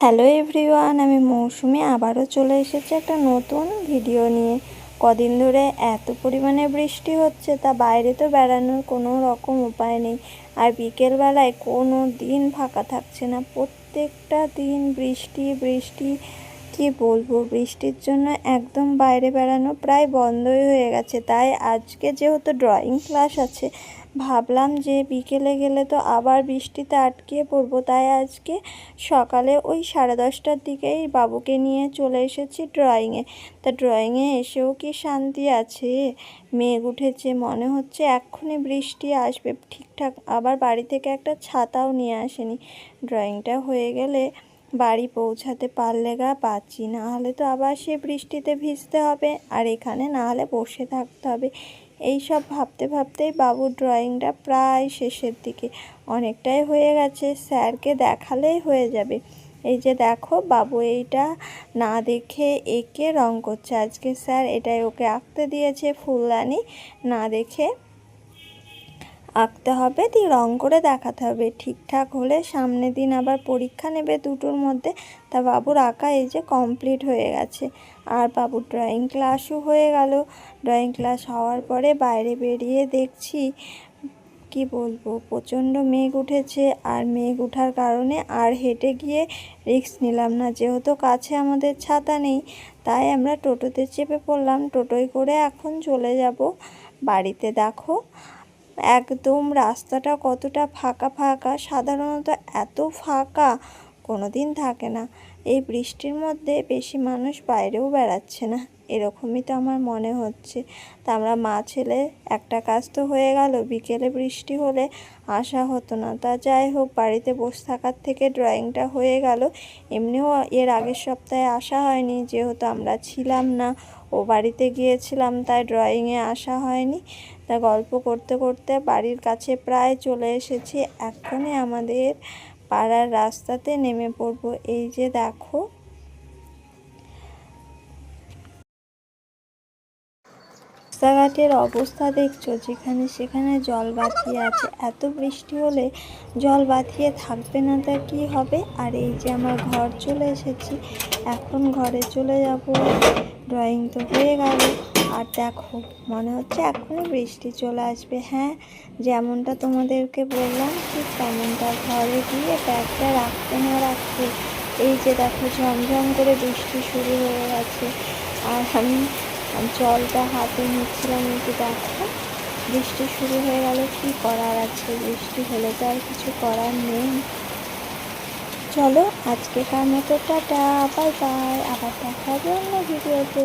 Hello everyone, আমি মৌসুমি। আবারও চলে এসেছি একটা নতুন ভিডিও নিয়ে। কদিন ধরে এত পরিমাণে বৃষ্টি হচ্ছে, তা বাইরে তো বেড়ানোর কোনো রকম উপায় নেই। আর বিকেলবেলায় কোনো দিন ফাঁকা থাকছে না। প্রত্যেকটা দিন বৃষ্টি বৃষ্টি। কি বলব? বৃষ্টির জন্য একদম বাইরে বেড়ানো প্রায় বন্ধই হয়ে গেছে। তাই আজকে যেহেতু ড্রয়িং ক্লাস আছে, ভাবলাম যে বিকেলে গেলে তো আবার বৃষ্টিতে আটকিয়ে পড়ব। তাই আজকে সকালে ওই সাড়ে দশটার দিকেই বাবুকে নিয়ে চলে এসেছি ড্রয়িংয়ে তা ড্রয়িংয়ে এসেও কি শান্তি আছে? মেঘ উঠেছে, মনে হচ্ছে এক্ষুনি বৃষ্টি আসবে। ঠিকঠাক আবার বাড়ি থেকে একটা ছাতাও নিয়ে আসেনি। ড্রয়িংটা হয়ে গেলে বাড়ি পৌঁছাতে পারলে গা পাচ্ছি না হলে তো আবার সে বৃষ্টিতে ভিজতে হবে। আর এখানে না হলে বসে থাকতে হবে। এই সব ভাবতে ভাবতেই বাবুর ড্রয়িংটা প্রায় শেষের দিকে। অনেকটাই হয়ে গেছে, স্যারকে দেখালেই হয়ে যাবে। এই যে দেখো বাবু, এইটা না দেখে এঁকে রং করছে। আজকে স্যার এটাই ওকে আঁকতে দিয়েছে, ফুলদানি। না দেখে আঁকতে হবে, দিয়ে রং করে দেখাতে হবে। ঠিকঠাক হলে সামনের দিন আবার পরীক্ষা নেবে দুটোর মধ্যে। তা বাবুর আঁকা এই যে কমপ্লিট হয়ে গেছে। আর বাবুর ড্রয়িং ক্লাসও হয়ে গেল। ড্রয়িং ক্লাস হওয়ার পরে বাইরে বেরিয়ে দেখছি, কি বলব, প্রচণ্ড মেঘ উঠেছে। আর মেঘ উঠার কারণে আর হেঁটে গিয়ে রিক্স নিলাম না। যেহেতু কাছে আমাদের ছাতা নেই, তাই আমরা টোটোতে চেপে পড়লাম। টোটোয় করে এখন চলে যাব বাড়িতে। দেখো একদম রাস্তাটা কতটা ফাঁকা ফাঁকা, সাধারণত এত ফাঁকা কোনো দিন থাকে না। এই বৃষ্টির মধ্যে বেশি মানুষ বাইরেও বেড়াচ্ছে না, এরকমই তো আমার মনে হচ্ছে। তা আমরা মা, ছেলে, একটা কাজ তো হয়ে গেল, বিকেলে বৃষ্টি হলে আসা হতো না। তা যাই হোক, বাড়িতে বসে থাকার থেকে ড্রয়িংটা হয়ে গেল। এমনিও এর আগের সপ্তাহে আসা হয়নি, যেহেতু আমরা ছিলাম না। ও বাড়িতে গিয়েছিলাম, তাই ড্রয়িংয়ে আসা হয়নি। তা গল্প করতে করতে বাড়ির কাছে প্রায় চলে এসেছি। এখনই আমাদের পাড়ার রাস্তাতে নেমে পড়ব। এই যে দেখো রাস্তাঘাটের অবস্থা দেখছ? যেখানে সেখানে জল বাঁধিয়ে আছে। এত বৃষ্টি হলে জল বাঁধিয়ে থাকবে না, তা কী হবে? আর এই যে আমার ঘর চলে এসেছি, এখন ঘরে চলে যাব। ড্রয়িং তো হয়ে গেল। আর দেখো, মনে হচ্ছে এখনই বৃষ্টি চলে আসবে। হ্যাঁ যেমনটা তোমাদেরকে বললাম, ঠিক তেমনটা ঘরে গিয়ে ব্যাগটা রাখতে না রাখতে এই যে দেখো, ঝমঝম করে বৃষ্টি শুরু হয়ে গেছে। আর আমি জলটা হাতে নিচ্ছিলাম কিন্তু দেখো। বৃষ্টি শুরু হয়ে গেল, কি করার আছে বৃষ্টি হলে তো আর কিছু করার নেই। চলো আজকেকার মতো টাটা, বাই বাই। আবার দেখা হবে অন্য ভিডিওতে।